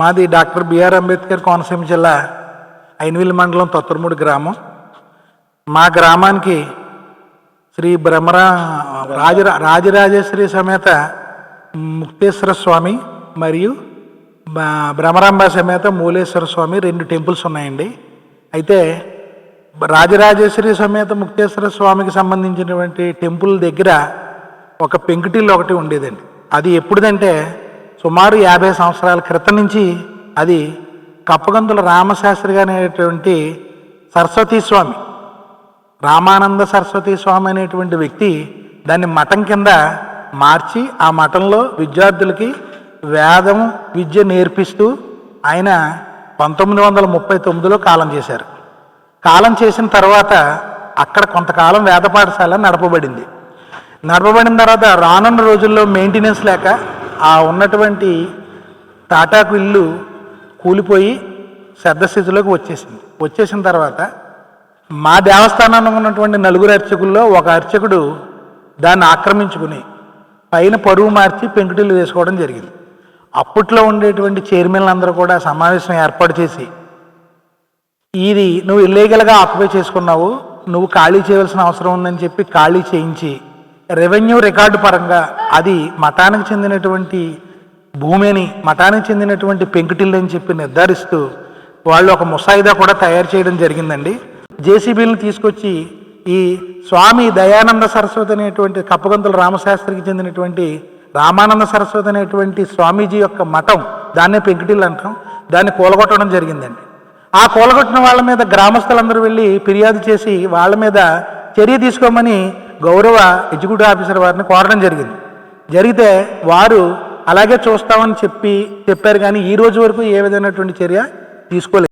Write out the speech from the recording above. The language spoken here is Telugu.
మాది డాక్టర్ బిఆర్ అంబేద్కర్ కోనసీమ జిల్లా ఐనవిల్లి మండలం తొత్తరమూడి గ్రామం. మా గ్రామానికి శ్రీ బ్రహ్మరా రాజ రాజరాజేశ్వరి సమేత ముక్తేశ్వర స్వామి మరియు బ్రహ్మరాంబ భ్రమరాంబ సమేత మూలేశ్వర స్వామి రెండు టెంపుల్స్ ఉన్నాయండి. అయితే రాజరాజేశ్వరి సమేత ముక్తేశ్వర స్వామికి సంబంధించినటువంటి టెంపుల్ దగ్గర ఒక పెంకుటిల్లు ఒకటి ఉండేదండి. అది ఎప్పుడుదంటే సుమారు యాభై సంవత్సరాల క్రితం నుంచి అది కప్పగంతుల రామశాస్త్రి గారు అనేటువంటి సరస్వతీ స్వామి రామానంద సరస్వతీ స్వామి అనేటువంటి వ్యక్తి దాన్ని మఠం కింద మార్చి ఆ మఠంలో విద్యార్థులకి వేదం విద్య నేర్పిస్తూ ఆయన పంతొమ్మిది వందల ముప్పై తొమ్మిదిలో కాలం చేశారు. కాలం చేసిన తర్వాత అక్కడ కొంతకాలం వేద పాఠశాల నడపబడింది. నడపబడిన తర్వాత రానున్న రోజుల్లో మెయింటెనెన్స్ లేక ఆ ఉన్నటువంటి తాటాకు ఇల్లు కూలిపోయి శ్రద్ధస్థితిలోకి వచ్చేసింది. వచ్చేసిన తర్వాత మా దేవస్థానంలో ఉన్నటువంటి నలుగురు అర్చకుల్లో ఒక అర్చకుడు దాన్ని ఆక్రమించుకుని పైన పరువు మార్చి పెంకుటిల్లు వేసుకోవడం జరిగింది. అప్పట్లో ఉండేటువంటి చైర్మన్లు అందరూ కూడా సమావేశం ఏర్పాటు చేసి ఇది నువ్వు ఇల్లీగల్గా ఆక్యుపై చేసుకున్నావు నువ్వు ఖాళీ చేయవలసిన అవసరం ఉందని చెప్పి ఖాళీ చేయించి రెవెన్యూ రికార్డు పరంగా అది మఠానికి చెందినటువంటి భూమిని మఠానికి చెందినటువంటి పెంకుటిల్లు అని చెప్పి నిర్ధారిస్తూ వాళ్ళు ఒక ముసాయిదా కూడా తయారు చేయడం జరిగిందండి. జేసీబీలను తీసుకొచ్చి ఈ స్వామి దయానంద సరస్వతి అనేటువంటి కప్పగంతుల రామశాస్త్రికి చెందినటువంటి రామానంద సరస్వతి అనేటువంటి స్వామీజీ యొక్క మఠం దాన్నే పెంకుటిల్లు అంటాం దాన్ని కూలగొట్టడం జరిగిందండి. ఆ కూలగొట్టిన వాళ్ళ మీద గ్రామస్తులందరూ వెళ్ళి ఫిర్యాదు చేసి వాళ్ళ మీద చర్య తీసుకోమని గౌరవ ఎగ్జిక్యూటివ్ ఆఫీసర్ వారిని కోరడం జరిగింది. జరిగితే వారు అలాగే చూస్తామని చెప్పి చెప్పారు కానీ ఈ రోజు వరకు ఏ విధమైనటువంటి చర్య తీసుకోలేదు.